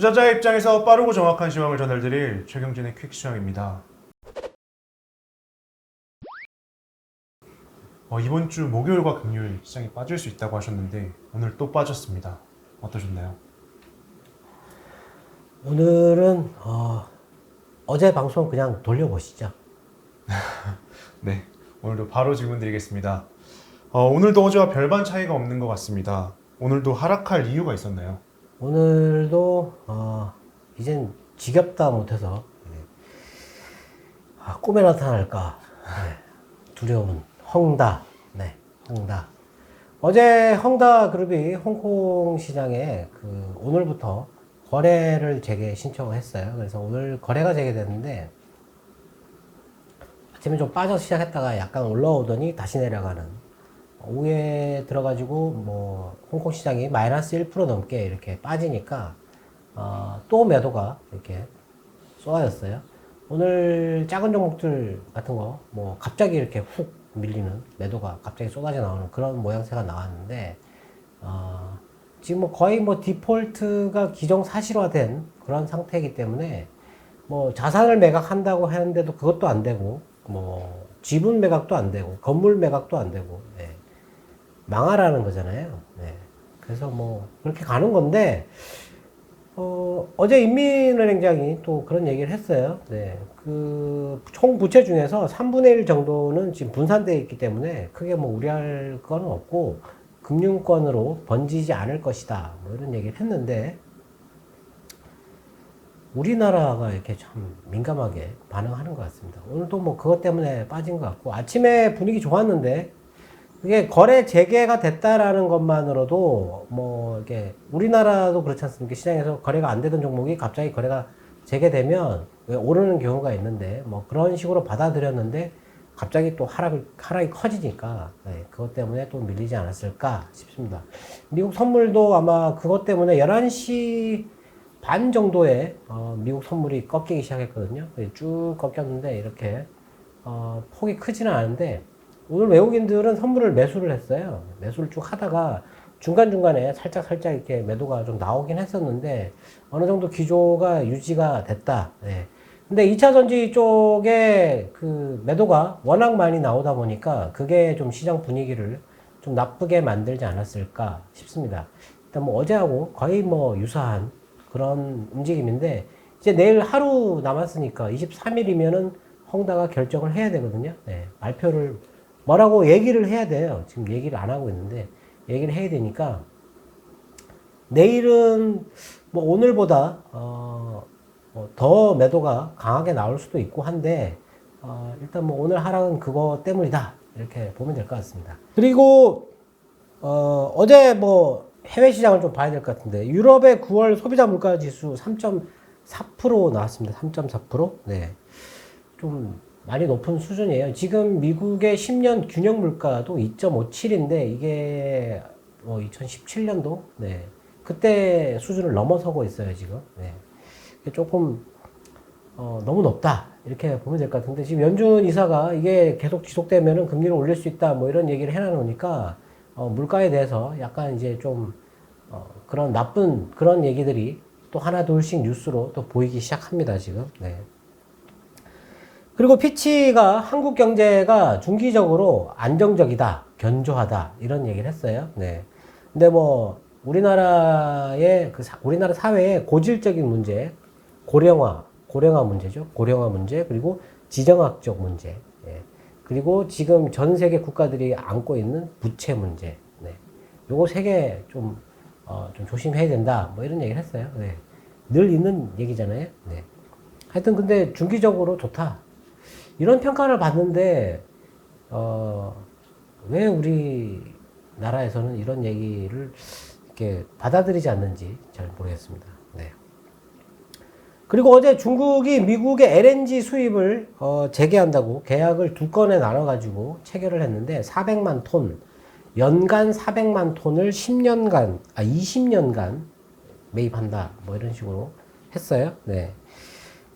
투자자의 입장에서 빠르고 정확한 시황을 전달드릴 최경진의 퀵 시황입니다. 어, 이번 주 목요일과 금요일 시장이 빠질 수 있다고 하셨는데 오늘 또 빠졌습니다. 어떠셨나요? 오늘은 어, 어제 방송 그냥 돌려보시죠. 네, 오늘도 바로 질문 드리겠습니다. 어, 오늘도 어제와 별반 차이가 없는 것 같습니다. 오늘도 하락할 이유가 있었나요? 오늘도 어, 이젠 지겹다 못해서 네. 아, 꿈에 나타날까 네. 두려운 헝다, 네, 헝다. 어제 헝다 그룹이 홍콩 시장에 그 오늘부터 거래를 재개 신청을 했어요. 그래서 오늘 거래가 재개됐는데 아침에 좀 빠져서 시작했다가 약간 올라오더니 다시 내려가는 오후에 들어가지고 뭐 홍콩 시장이 마이너스 1% 넘게 이렇게 빠지니까 어, 또 매도가 이렇게 쏟아졌어요. 오늘 작은 종목들 같은 거 뭐 갑자기 이렇게 훅 밀리는 매도가 갑자기 쏟아져 나오는 그런 모양새가 나왔는데 어, 지금 뭐 거의 뭐 디폴트가 기정사실화된 그런 상태이기 때문에 뭐 자산을 매각한다고 하는데도 그것도 안 되고 뭐 지분 매각도 안 되고 건물 매각도 안 되고 네. 망하라는 거잖아요. 네. 그래서 뭐 그렇게 가는 건데 어, 어제 인민은행장이 또 그런 얘기를 했어요. 네. 그, 총 부채 중에서 3분의 1 정도는 지금 분산되어 있기 때문에 크게 뭐 우려할 건 없고, 금융권으로 번지지 않을 것이다. 뭐 이런 얘기를 했는데, 우리나라가 이렇게 참 민감하게 반응하는 것 같습니다. 오늘도 뭐 그것 때문에 빠진 것 같고, 아침에 분위기 좋았는데, 그게 거래 재개가 됐다라는 것만으로도 뭐 이게 우리나라도 그렇지 않습니까? 시장에서 거래가 안 되던 종목이 갑자기 거래가 재개되면 왜 오르는 경우가 있는데 뭐 그런 식으로 받아들였는데 갑자기 또 하락을 하락이 커지니까 네, 그것 때문에 또 밀리지 않았을까 싶습니다. 미국 선물도 아마 그것 때문에 11시 반 정도에 어, 미국 선물이 꺾이기 시작했거든요. 쭉 꺾였는데 이렇게 어, 폭이 크지는 않은데 오늘 외국인들은 선물을 매수를 했어요. 매수를 쭉 하다가 중간중간에 살짝 살짝 이렇게 매도가 좀 나오긴 했었는데 어느 정도 기조가 유지가 됐다. 네. 근데 2차 전지 쪽에 그 매도가 워낙 많이 나오다 보니까 그게 좀 시장 분위기를 좀 나쁘게 만들지 않았을까 싶습니다. 일단 뭐 어제하고 거의 뭐 유사한 그런 움직임인데 이제 내일 하루 남았으니까 23일이면은 헝다가 결정을 해야 되거든요. 네. 발표를 뭐라고 얘기를 해야 돼요. 지금 얘기를 안 하고 있는데 얘기를 해야 되니까 내일은 뭐 오늘보다 어, 뭐더 매도가 강하게 나올 수도 있고 한데 어, 일단 뭐 오늘 하락은 그거 때문이다 이렇게 보면 될 것 같습니다. 그리고 어, 어제 뭐 해외 시장을 좀 봐야 될 것 같은데 유럽의 9월 소비자 물가 지수 3.4% 나왔습니다. 3.4%. 네. 좀 많이 높은 수준이에요. 지금 미국의 10년 균형 물가도 2.57인데 이게 뭐 2017년도 네. 그때 수준을 넘어서고 있어요, 지금. 네. 조금 어, 너무 높다. 이렇게 보면 될 것 같은데 지금 연준 이사가 이게 계속 지속되면은 금리를 올릴 수 있다. 뭐 이런 얘기를 해 놓으니까 어, 물가에 대해서 약간 이제 좀 어, 그런 나쁜 그런 얘기들이 또 하나 둘씩 뉴스로 또 보이기 시작합니다, 지금. 네. 그리고 피치가 한국 경제가 중기적으로 안정적이다, 견조하다, 이런 얘기를 했어요. 네. 근데 뭐, 우리나라의, 그, 사, 우리나라 사회의 고질적인 문제, 고령화, 고령화 문제죠. 고령화 문제, 그리고 지정학적 문제, 예. 그리고 지금 전 세계 국가들이 안고 있는 부채 문제, 네. 요거 세 개 좀, 어, 좀 조심해야 된다, 뭐 이런 얘기를 했어요. 네. 늘 있는 얘기잖아요. 네. 하여튼 근데 중기적으로 좋다. 이런 평가를 받는데 어, 왜 우리 나라에서는 이런 얘기를 이렇게 받아들이지 않는지 잘 모르겠습니다. 네. 그리고 어제 중국이 미국의 LNG 수입을 어, 재개한다고 계약을 두 건에 나눠 가지고 체결을 했는데 400만 톤, 연간 400만 톤을 10년간, 아, 20년간 매입한다. 뭐 이런 식으로 했어요. 네.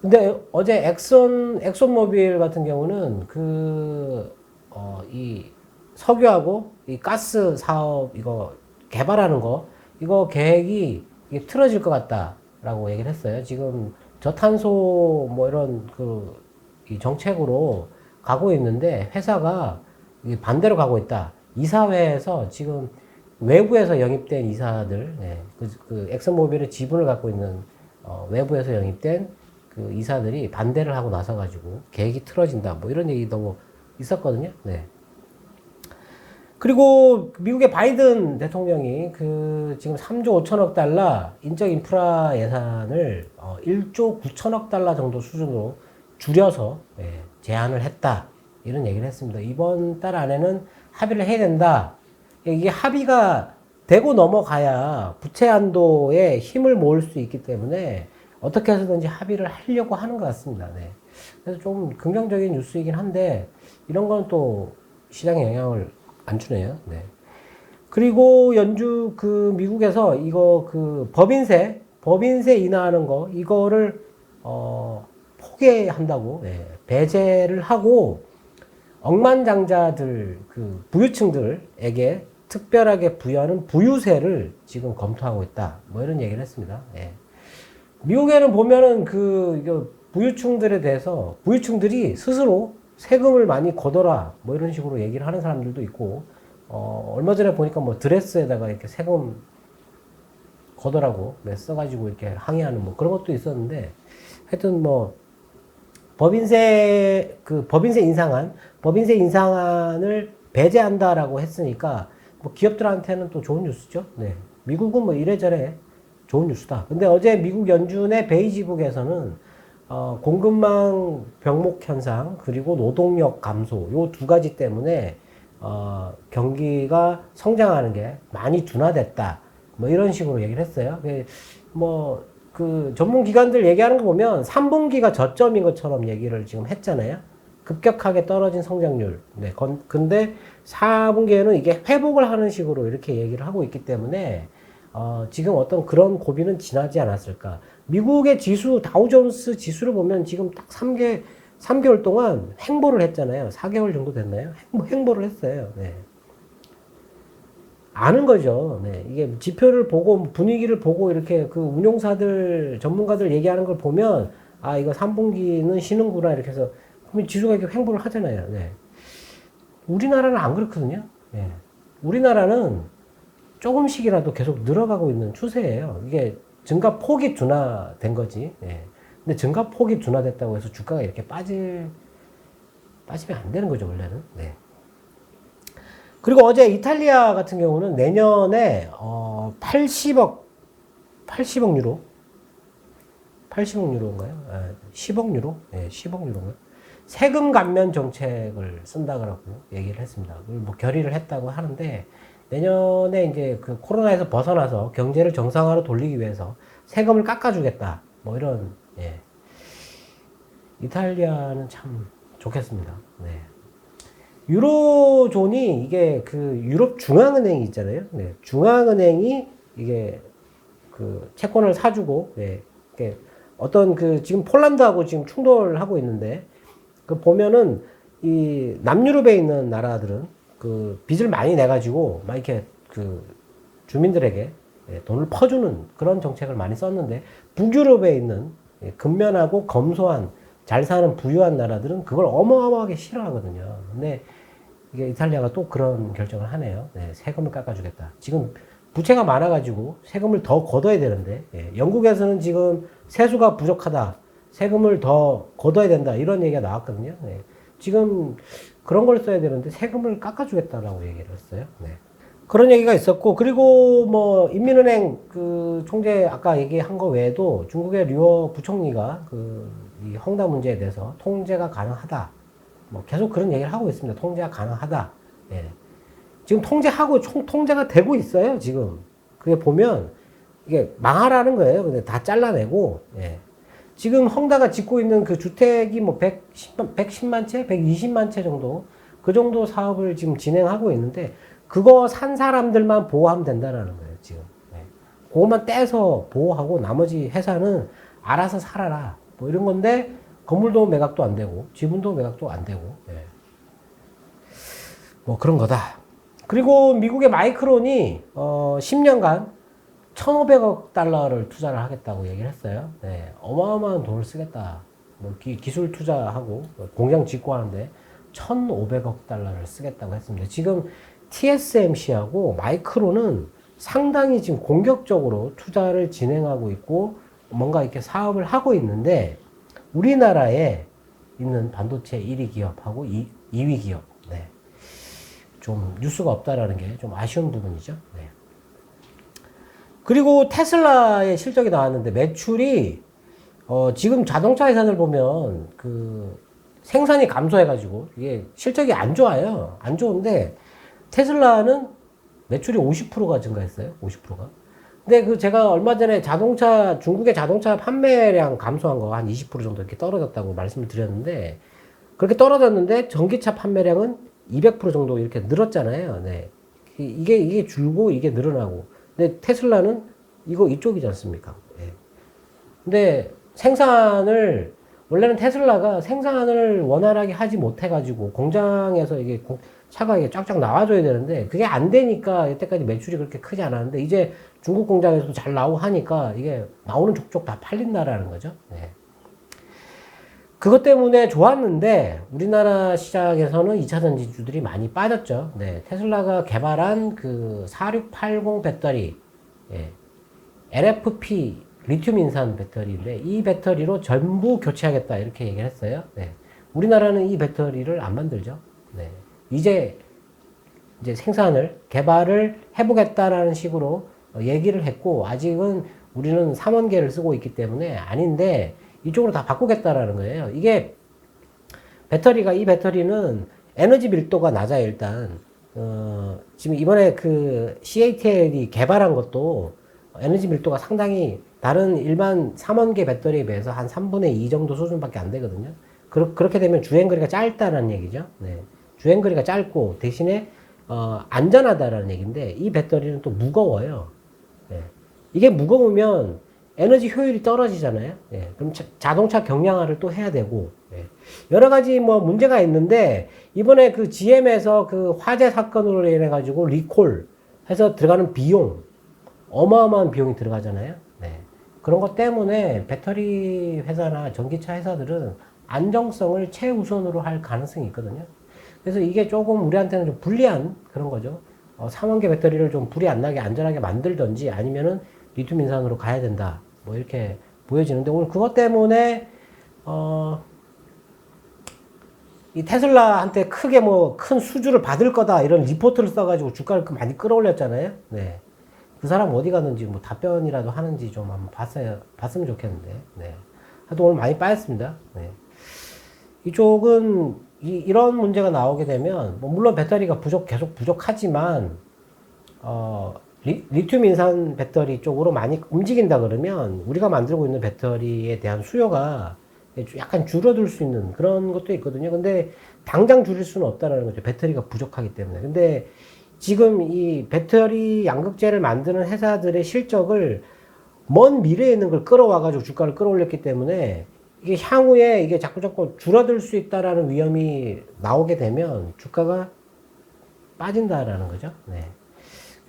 근데 어제 엑선 엑손모빌 같은 경우는 그 어 이 석유하고 이 가스 사업 이거 개발하는 거 이거 계획이 틀어질 것 같다. 된다라고 얘기를 했어요. 지금 저탄소 뭐 이런 그 이 정책으로 가고 있는데 회사가 반대로 가고 있다. 이사회에서 지금 외부에서 영입된 이사들, 예, 그, 그 엑슨모빌의 지분을 갖고 있는 어, 외부에서 영입된 그 이사들이 반대를 하고 나서가지고 계획이 틀어진다. 뭐 이런 얘기 너무 있었거든요. 네. 그리고 미국의 바이든 대통령이 그 지금 3조 5천억 달러 인적 인프라 예산을 어 1조 9천억 달러 정도 수준으로 줄여서 예, 제안을 했다. 이런 얘기를 했습니다. 이번 달 안에는 합의를 해야 된다. 이게 합의가 되고 넘어가야 부채 한도에 힘을 모을 수 있기 때문에 어떻게 해서든지 합의를 하려고 하는 것 같습니다. 네. 그래서 좀 긍정적인 뉴스이긴 한데 이런 건 또 시장에 영향을 안 주네요. 네. 그리고 연주 그 미국에서 이거 그 법인세 법인세 인하하는 거 이거를 어 포기한다고 예, 배제를 하고 억만장자들 그 부유층들에게 특별하게 부여하는 부유세를 지금 검토하고 있다. 뭐 이런 얘기를 했습니다. 예. 미국에는 보면은 그 부유층들에 대해서 부유층들이 스스로 세금을 많이 걷어라 뭐 이런 식으로 얘기를 하는 사람들도 있고 어 얼마 전에 보니까 뭐 드레스에다가 이렇게 세금 걷어라고 네, 써가지고 이렇게 항의하는 뭐 그런 것도 있었는데 하여튼 뭐 법인세 그 법인세 인상안 법인세 인상안을 배제한다라고 했으니까 뭐 기업들한테는 또 좋은 뉴스죠. 네. 미국은 뭐 이래저래 좋은 뉴스다. 근데 어제 미국 연준의 베이지북에서는 어, 공급망 병목 현상 그리고 노동력 감소 요 두 가지 때문에 어, 경기가 성장하는 게 많이 둔화됐다. 뭐 이런 식으로 얘기를 했어요. 뭐 그 전문 기관들 얘기하는 거 보면 3분기가 저점인 것처럼 얘기를 지금 했잖아요. 급격하게 떨어진 성장률. 네. 건, 근데 4분기에는 이게 회복을 하는 식으로 이렇게 얘기를 하고 있기 때문에 어, 지금 어떤 그런 고비는 지나지 않았을까. 미국의 지수, 다우존스 지수를 보면 지금 딱 3개, 3개월 동안 횡보를 했잖아요. 4개월 정도 됐나요? 횡보, 횡보 를 했어요. 네. 아는 거죠. 네. 이게 지표를 보고 분위기를 보고 이렇게 그 운용사들, 전문가들 얘기하는 걸 보면 아, 이거 3분기는 쉬는구나 이렇게 해서 그러면 지수가 이렇게 횡보를 하잖아요. 네. 우리나라는 안 그렇거든요. 네. 우리나라는 조금씩이라도 계속 늘어가고 있는 추세예요. 이게 증가 폭이 둔화된 거지. 예. 근데 증가 폭이 둔화됐다고 해서 주가가 이렇게 빠질 빠지면 안 되는 거죠 원래는. 네. 그리고 어제 이탈리아 같은 경우는 내년에 어 80억 80억 유로 80억 유로인가요? 아, 10억 유로? 네, 10억 유로인가요? 세금 감면 정책을 쓴다고 얘기를 했습니다. 뭐 결의를 했다고 하는데 내년에 이제 그 코로나에서 벗어나서 경제를 정상화로 돌리기 위해서 세금을 깎아주겠다. 뭐 이런, 예. 이탈리아는 참 좋겠습니다. 네. 유로존이 이게 그 유럽 중앙은행이 있잖아요. 네. 중앙은행이 이게 그 채권을 사주고, 네. 어떤 그 지금 폴란드하고 지금 충돌하고 있는데 그 보면은 이 남유럽에 있는 나라들은 그 빚을 많이 내가지고 막 이렇게 그 주민들에게 예, 돈을 퍼주는 그런 정책을 많이 썼는데 북유럽에 있는 예, 근면하고 검소한 잘 사는 부유한 나라들은 그걸 어마어마하게 싫어하거든요. 근데 이게 이탈리아가 또 그런 결정을 하네요. 네, 세금을 깎아주겠다. 지금 부채가 많아가지고 세금을 더 걷어야 되는데 예, 영국에서는 지금 세수가 부족하다. 세금을 더 걷어야 된다. 이런 얘기가 나왔거든요. 네. 지금 그런 걸 써야 되는데 세금을 깎아주겠다라고 얘기를 했어요. 네. 그런 얘기가 있었고 그리고 뭐 인민은행 그 총재 아까 얘기한 거 외에도 중국의 류어 부총리가 그 이 헝다 문제에 대해서 통제가 가능하다. 뭐 계속 그런 얘기를 하고 있습니다. 통제가 가능하다. 예. 지금 통제하고 총 통제가 되고 있어요. 지금 그게 보면 이게 망하라는 거예요. 근데 다 잘라내고 예. 지금 헝다가 짓고 있는 그 주택이 뭐 110만, 110만 채, 120만 채 정도 그 정도 사업을 지금 진행하고 있는데 그거 산 사람들만 보호하면 된다라는 거예요, 지금. 네. 그것만 떼서 보호하고 나머지 회사는 알아서 살아라. 뭐 이런 건데 건물도 매각도 안 되고 지분도 매각도 안 되고. 네. 뭐 그런 거다. 그리고 미국의 마이크론이 어 10년간 1,500억 달러를 투자를 하겠다고 얘기를 했어요. 네, 어마어마한 돈을 쓰겠다. 뭐 기, 기술 투자하고 공장 짓고 하는데 1,500억 달러를 쓰겠다고 했습니다. 지금 TSMC하고 마이크론은 상당히 지금 공격적으로 투자를 진행하고 있고 뭔가 이렇게 사업을 하고 있는데 우리나라에 있는 반도체 1위 기업하고 2, 위 기업. 네. 좀 뉴스가 없다라는 게 좀 아쉬운 부분이죠. 네. 그리고 테슬라의 실적이 나왔는데 매출이 어, 지금 자동차 회사들 보면 그 생산이 감소해가지고 이게 실적이 안 좋아요. 안 좋은데 테슬라는 매출이 50%가 증가했어요. 50%가. 근데 그 제가 얼마 전에 자동차 중국의 자동차 판매량 감소한 거 한 20% 정도 이렇게 떨어졌다고 말씀을 드렸는데 그렇게 떨어졌는데 전기차 판매량은 200% 정도 이렇게 늘었잖아요. 네. 이- 이게 이게 줄고 이게 늘어나고. 근데 테슬라는 이거 이쪽이지 않습니까? 예. 근데 생산을 원래는 테슬라가 생산을 원활하게 하지 못해가지고 공장에서 이게 공- 차가 이게 쫙쫙 나와줘야 되는데 그게 안 되니까 여태까지 매출이 그렇게 크지 않았는데 이제 중국 공장에서도 잘 나오고 하니까 이게 나오는 족족 다 팔린다라는 거죠. 네. 그것 때문에 좋았는데 우리나라 시장에서는 2차 전지주들이 많이 빠졌죠. 네. 테슬라가 개발한 그 4680 배터리, 예. LFP 리튬 인산 배터리인데 이 배터리로 전부 교체하겠다 이렇게 얘기를 했어요. 네. 우리나라는 이 배터리를 안 만들죠. 네. 이제 이제 생산을 개발을 해보겠다라는 식으로 어, 얘기를 했고 아직은 우리는 3원계를 쓰고 있기 때문에 아닌데 이쪽으로 다 바꾸겠다라는 거예요. 이게 배터리가 이 배터리는 에너지 밀도가 낮아요 일단 어, 지금 이번에 그 CATL이 개발한 것도 에너지 밀도가 상당히 다른 일반 3원계 배터리에 비해서 한 3분의 2 정도 수준밖에 안 되거든요. 그렇, 그렇게 되면 주행 거리가 짧다는 얘기죠. 네. 주행 거리가 짧고 대신에 어, 안전하다라는 얘기인데 이 배터리는 또 무거워요. 예. 이게 무거우면 에너지 효율이 떨어지잖아요. 예. 그럼 자, 동차 경량화를 또 해야 되고 예. 여러 가지 뭐 문제가 있는데 이번에 그 GM에서 그 화재 사건으로 인해 가지고 리콜 해서 들어가는 비용 어마어마한 비용이 들어가잖아요. 네. 그런 것 때문에 배터리 회사나 전기차 회사들은 안정성을 최우선으로 할 가능성이 있거든요. 그래서 이게 조금 우리한테는 좀 불리한 그런 거죠. 어, 3원계 배터리를 좀 불이 안 나게 안전하게 만들던지 아니면은 리튬 인산으로 가야 된다. 뭐 이렇게 보여지는데 오늘 그것 때문에 어, 이 테슬라한테 크게 뭐 큰 수주를 받을 거다 이런 리포트를 써가지고 주가를 그 많이 끌어올렸잖아요. 네. 그 사람 어디 갔는지 뭐 답변이라도 하는지 좀 한번 봤어요, 봤으면 좋겠는데. 네. 하여튼 오늘 많이 빠졌습니다. 네. 이쪽은 이, 이런 문제가 나오게 되면 뭐 물론 배터리가 부족 계속 부족하지만 어, 리, 리튬 인산 배터리 쪽으로 많이 움직인다 그러면 우리가 만들고 있는 배터리에 대한 수요가 약간 줄어들 수 있는 그런 것도 있거든요. 근데 당장 줄일 수는 없다라는 거죠. 배터리가 부족하기 때문에. 근데 지금 이 배터리 양극재를 만드는 회사들의 실적을 먼 미래에 있는 걸 끌어와가지고 주가를 끌어올렸기 때문에 이게 향후에 이게 자꾸 자꾸 줄어들 수 있다라는 위험이 나오게 되면 주가가 빠진다라는 거죠. 네.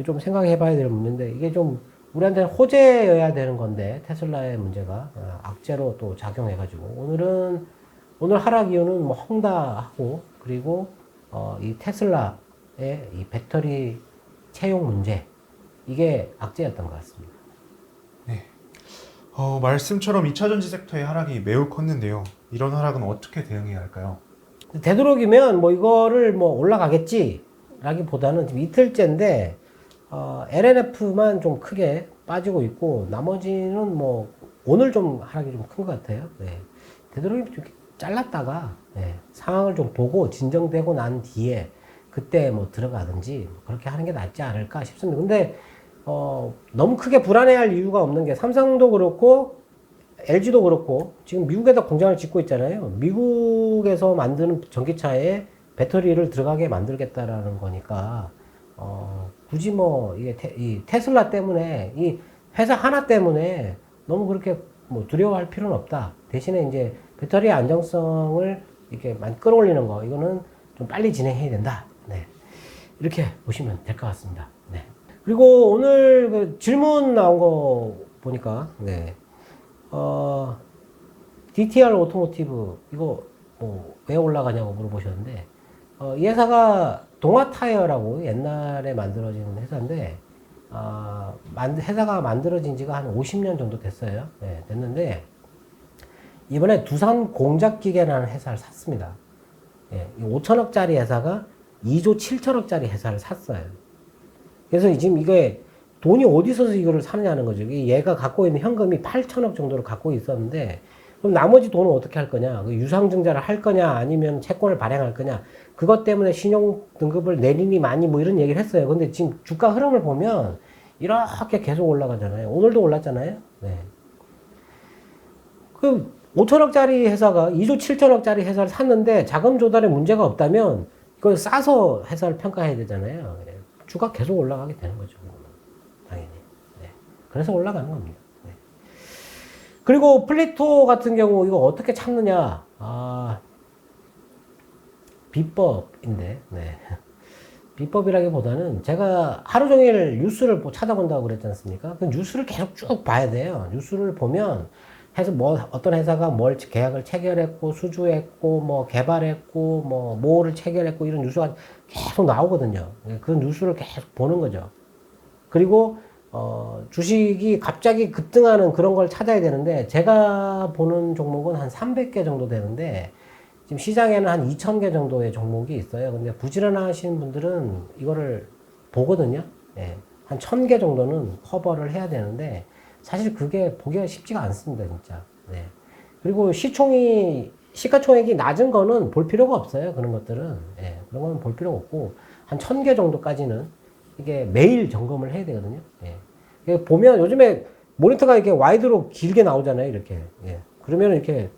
좀 생각해 봐야 될 문제인데 이게 좀 우리한테는 호재여야 되는 건데 테슬라의 문제가 어, 악재로 또 작용해 가지고 오늘은 오늘 하락 이유는 뭐 헝다하고 그리고 어, 이 테슬라의 이 배터리 채용 문제 이게 악재였던 것 같습니다. 어, 말씀처럼 2차 전지 섹터의 하락이 매우 컸는데요. 이런 하락은 어떻게 대응해야 할까요? 되도록이면 뭐 이거를 뭐 올라가겠지라기보다는 지금 이틀째인데 어, LNF만 좀 크게 빠지고 있고 나머지는 뭐 오늘 좀 하락이 좀 큰 것 같아요. 네. 되도록이면 좀 이렇게 잘랐다가 네. 상황을 좀 보고 진정되고 난 뒤에 그때 뭐 들어가든지 뭐 그렇게 하는 게 낫지 않을까 싶습니다. 근데 어, 너무 크게 불안해할 이유가 없는 게 삼성도 그렇고 LG도 그렇고 지금 미국에다 공장을 짓고 있잖아요. 미국에서 만드는 전기차에 배터리를 들어가게 만들겠다라는 거니까 어, 굳이 뭐 이게 테, 이 테슬라 때문에 이 회사 하나 때문에 너무 그렇게 뭐 두려워할 필요는 없다. 대신에 이제 배터리 안정성을 이렇게 많이 끌어올리는 거 이거는 좀 빨리 진행해야 된다. 네. 이렇게 보시면 될 것 같습니다. 네. 그리고 오늘 그 질문 나온 거 보니까 네. 어, DTR 오토모티브 이거 뭐 왜 올라가냐고 물어보셨는데 어, 이 회사가 동아타이어라고 옛날에 만들어진 회사인데 아, 만, 회사가 만들어진 지가 한 50년 정도 됐어요. 네, 됐는데 이번에 두산 공작기계라는 회사를 샀습니다. 예, 5천억짜리 회사가 2조 7천억짜리 회사를 샀어요. 그래서 지금 이게 돈이 어디서 이거를 사느냐는 거죠. 얘가 갖고 있는 현금이 8천억 정도를 갖고 있었는데 그럼 나머지 돈은 어떻게 할 거냐? 그 유상증자를 할 거냐? 아니면 채권을 발행할 거냐? 그것 때문에 신용 등급을 내리니 많이 뭐 이런 얘기를 했어요. 근데 지금 주가 흐름을 보면 이렇게 계속 올라가잖아요. 오늘도 올랐잖아요. 네. 그 5천억짜리 회사가 2조 7천억짜리 회사를 샀는데 자금 조달에 문제가 없다면 이걸 싸서 회사를 평가해야 되잖아요. 예. 주가 계속 올라가게 되는 거죠. 당연히. 네. 그래서 올라가는 겁니다. 네. 그리고 플리토 같은 경우 이거 어떻게 참느냐? 아, 비법인데, 네. 비법이라기보다는 제가 하루 종일 뉴스를 뭐 찾아본다고 그랬지 않습니까? 그 뉴스를 계속 쭉 봐야 돼요. 뉴스를 보면 해서 뭐 어떤 회사가 뭘 계약을 체결했고 수주했고 뭐 개발했고 뭐 뭐를 체결했고 이런 뉴스가 계속 나오거든요. 그 뉴스를 계속 보는 거죠. 그리고 어, 주식이 갑자기 급등하는 그런 걸 찾아야 되는데 제가 보는 종목은 한 300개 정도 되는데 지금 시장에는 한 2,000개 정도의 종목이 있어요. 근데 부지런하신 분들은 이거를 보거든요. 예. 한 1,000개 정도는 커버를 해야 되는데 사실 그게 보기가 쉽지가 않습니다, 진짜. 네. 그리고 시총이 시가총액이 낮은 거는 볼 필요가 없어요. 그런 것들은. 예. 그런 거는 볼 필요가 없고 한 1,000개 정도까지는 이게 매일 점검을 해야 되거든요. 예. 이게 보면 요즘에 모니터가 이렇게 와이드로 길게 나오잖아요, 이렇게. 예. 그러면 이렇게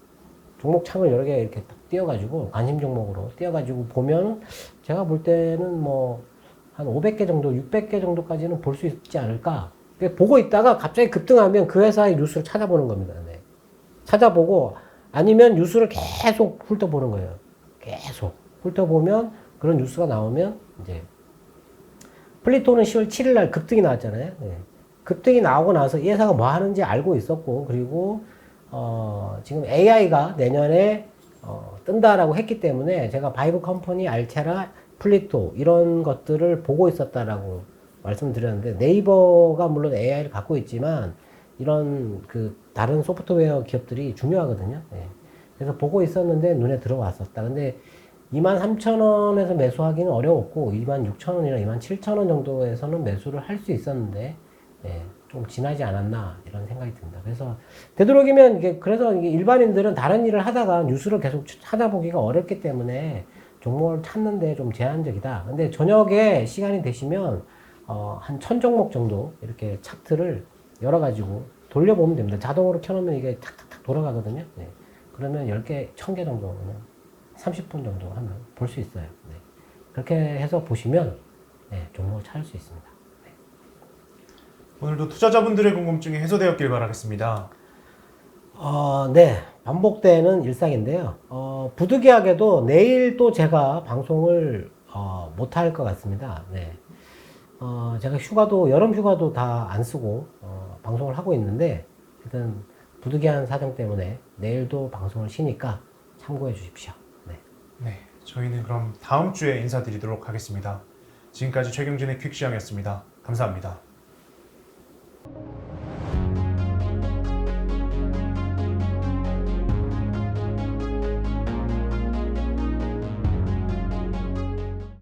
종목 창을 여러 개 이렇게 딱 띄워가지고 관심 종목으로 띄워가지고 보면 제가 볼 때는 뭐 한 500개 정도, 600개 정도까지는 볼 수 있지 않을까. 보고 있다가 갑자기 급등하면 그 회사의 뉴스를 찾아보는 겁니다. 네. 찾아보고 아니면 뉴스를 계속 훑어보는 거예요. 계속 훑어보면 그런 뉴스가 나오면 이제 플리토는 10월 7일 날 급등이 나왔잖아요. 네. 급등이 나오고 나서 이 회사가 뭐 하는지 알고 있었고 그리고 어, 지금 AI가 내년에 어, 뜬다라고 했기 때문에 제가 바이브 컴퍼니, 알테라, 플리토 이런 것들을 보고 있었다라고 말씀드렸는데 네이버가 물론 AI를 갖고 있지만 이런 그 다른 소프트웨어 기업들이 중요하거든요. 예. 그래서 보고 있었는데 눈에 들어왔었다. 근데 23,000원에서 매수하기는 어려웠고 26,000원이나 27,000원 정도에서는 매수를 할 수 있었는데 예, 좀 지나지 않았나 이런 생각이 듭니다. 그래서 되도록이면 이게 그래서 이게 일반인들은 다른 일을 하다가 뉴스를 계속 찾아보기가 어렵기 때문에 종목을 찾는데 좀 제한적이다. 근데 저녁에 시간이 되시면 어, 한 천 종목 정도 이렇게 차트를 열어가지고 돌려보면 됩니다. 자동으로 켜놓으면 이게 탁탁탁 돌아가거든요. 네. 그러면 10개, 1000개 정도는 30분 정도 하면 볼 수 있어요. 네. 그렇게 해서 보시면 네, 종목을 찾을 수 있습니다. 오늘도 투자자분들의 궁금증이 해소되었길 바라겠습니다. 어, 네. 반복되는 일상인데요. 어, 부득이하게도 내일 또 제가 방송을 어, 못할 것 같습니다. 네. 어, 제가 휴가도, 여름 휴가도 다 안 쓰고 어, 방송을 하고 있는데, 일단 부득이한 사정 때문에 내일도 방송을 쉬니까 참고해 주십시오. 네. 네, 저희는 그럼 다음 주에 인사드리도록 하겠습니다. 지금까지 최경진의 퀵시황이었습니다. 감사합니다. you